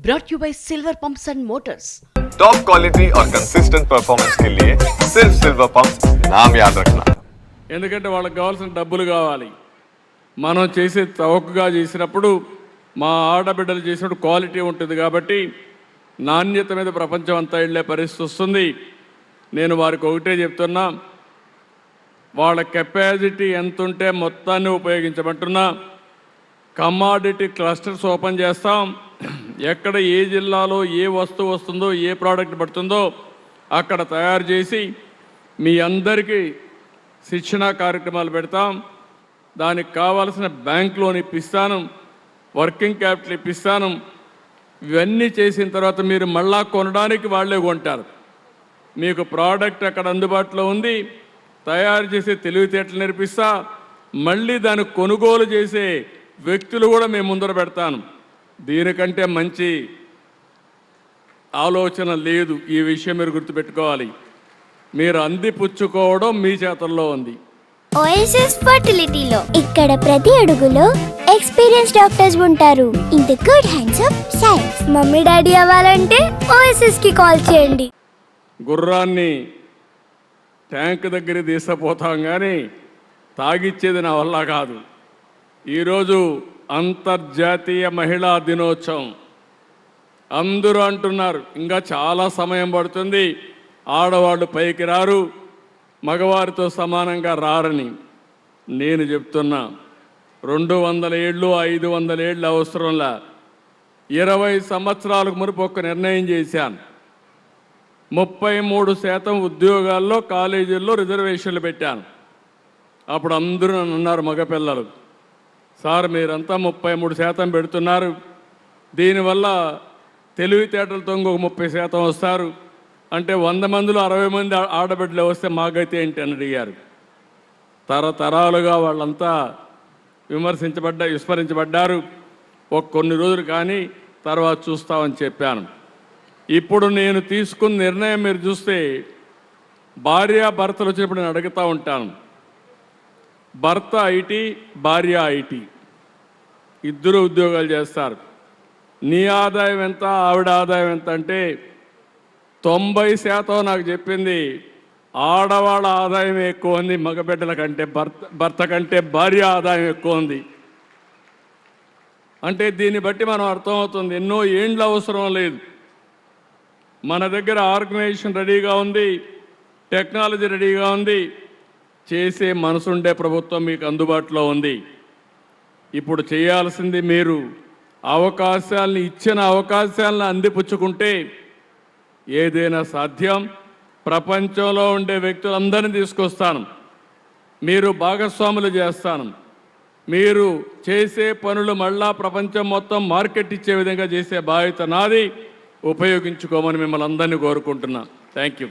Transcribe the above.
brought you by Silver Pumps and Motors. Top quality और consistent performance के लिए सिर्फ सिल्वर पंप नाम याद रखना ఎందుకంటే వాళ్ళకి కావాల్సిన డబ్బులు కావాలి మనం చేసే చౌకగా చేసినప్పుడు మా ఆడబిడ్డలు చేసినప్పుడు క్వాలిటీ ఉంటుంది కాబట్టి నాణ్యత మీద ప్రపంచం అంతా వెళ్ళే పరిస్థితి వస్తుంది నేను వారికి ఒకటే చెప్తున్నా వాళ్ళ కెపాసిటీ ఎంత ఉంటే మొత్తాన్ని ఉపయోగించమంటున్నా కమాడిటీ క్లస్టర్స్ ఓపెన్ చేస్తాం ఎక్కడ ఏ జిల్లాలో ఏ వస్తువు వస్తుందో ఏ ప్రోడక్ట్ పడుతుందో అక్కడ తయారు చేసి మీ అందరికీ శిక్షణా కార్యక్రమాలు పెడతాం. దానికి కావాల్సిన బ్యాంక్ లోన్ ఇప్పిస్తాను వర్కింగ్ క్యాపిటల్ ఇప్పిస్తాను. ఇవన్నీ చేసిన తర్వాత మీరు మళ్ళా కొనడానికి వాళ్ళే కొంటారు. మీకు ప్రోడక్ట్ అక్కడ అందుబాటులో ఉంది తయారు చేసే తెలివితేటలు నేర్పిస్తా మళ్ళీ దాన్ని కొనుగోలు చేసే వ్యక్తులు కూడా మేము ముందర పెడతాను. దీనికంటే మంచి ఆలోచన లేదు ఈ విషయం మీరు గుర్తుపెట్టుకోవాలి. మీరు అందిపుచ్చుకోవడం మీ చేతుల్లో ఉంది. ఓఎస్ఎస్ ఫర్టిలిటీలో ఇక్కడ ప్రతి అడుగులో ఎక్స్పీరియన్స్ డాక్టర్స్ ఉంటారు. In the good hands of science mummy daddy అవ్వాలంటే ఓఎస్ఎస్కి కాల్ చేయండి. గుర్రాన్ని ట్యాంక్ దగ్గర తీసుకుపోతాం కానీ తాగిచ్చేది నా వల్ల కాదు. ఈరోజు అంతర్జాతీయ మహిళా దినోత్సవం. అందరూ అంటున్నారు ఇంకా చాలా సమయం పడుతుంది ఆడవాళ్ళు పైకి రారు మగవారితో సమానంగా రారని. నేను చెప్తున్నా రెండు వందల ఏళ్ళు ఐదు వందల ఏళ్ళు అవసరంలా. ఇరవై సంవత్సరాలకు మునుపు ఒక నిర్ణయం చేశాను. ముప్పై మూడు శాతం ఉద్యోగాల్లో కాలేజీల్లో రిజర్వేషన్లు పెట్టాను. అప్పుడు అందరూ నన్ను అన్నారు మగపిల్లలు సార్ మీరంతా ముప్పై మూడు శాతం పెడుతున్నారు. దీనివల్ల తెలివితేటలతో ఇంకొక ముప్పై శాతం వస్తారు. అంటే వంద మందిలో అరవై మంది ఆడబిడ్డలు వస్తే మాకైతే ఏంటి అని అడిగారు. తరతరాలుగా వాళ్ళంతా విమర్శించబడ్డ విస్మరించబడ్డారు. ఒక కొన్ని రోజులు కానీ తర్వాత చూస్తామని చెప్పాను. ఇప్పుడు నేను తీసుకున్న నిర్ణయం మీరు చూస్తే భార్య భర్తలు వచ్చినప్పుడు నేను అడుగుతూ ఉంటాను. భర్త ఐటీ భార్య ఐటీ. ఇద్దరు ఉద్యోగాలు చేస్తారు. నీ ఆదాయం ఎంత ఆవిడ ఆదాయం ఎంత అంటే తొంభై శాతం నాకు చెప్పింది. ఆడవాళ్ళ ఆదాయం ఎక్కువ ఉంది మగబిడ్డల కంటే భర్త భర్త కంటే భార్య ఆదాయం ఎక్కువ ఉంది. అంటే దీన్ని బట్టి మనం అర్థమవుతుంది ఎన్నో ఏండ్లు అవసరం లేదు. మన దగ్గర ఆర్గనైజేషన్ రెడీగా ఉంది టెక్నాలజీ రెడీగా ఉంది. చేసే మనసుండే ప్రభుత్వం మీకు అందుబాటులో ఉంది. ఇప్పుడు చేయాల్సింది మీరు అవకాశాలను ఇచ్చిన అవకాశాలను అందిపుచ్చుకుంటే ఏదైనా సాధ్యం. ప్రపంచంలో ఉండే వ్యక్తులందరినీ తీసుకొస్తాను. మీరు భాగస్వాములు చేస్తాను. మీరు చేసే పనులు మళ్ళా ప్రపంచం మొత్తం మార్కెట్ ఇచ్చే విధంగా చేసే బాధ్యత నాది. ఉపయోగించుకోమని మిమ్మల్ని అందరినీ కోరుకుంటున్నా. Thank you.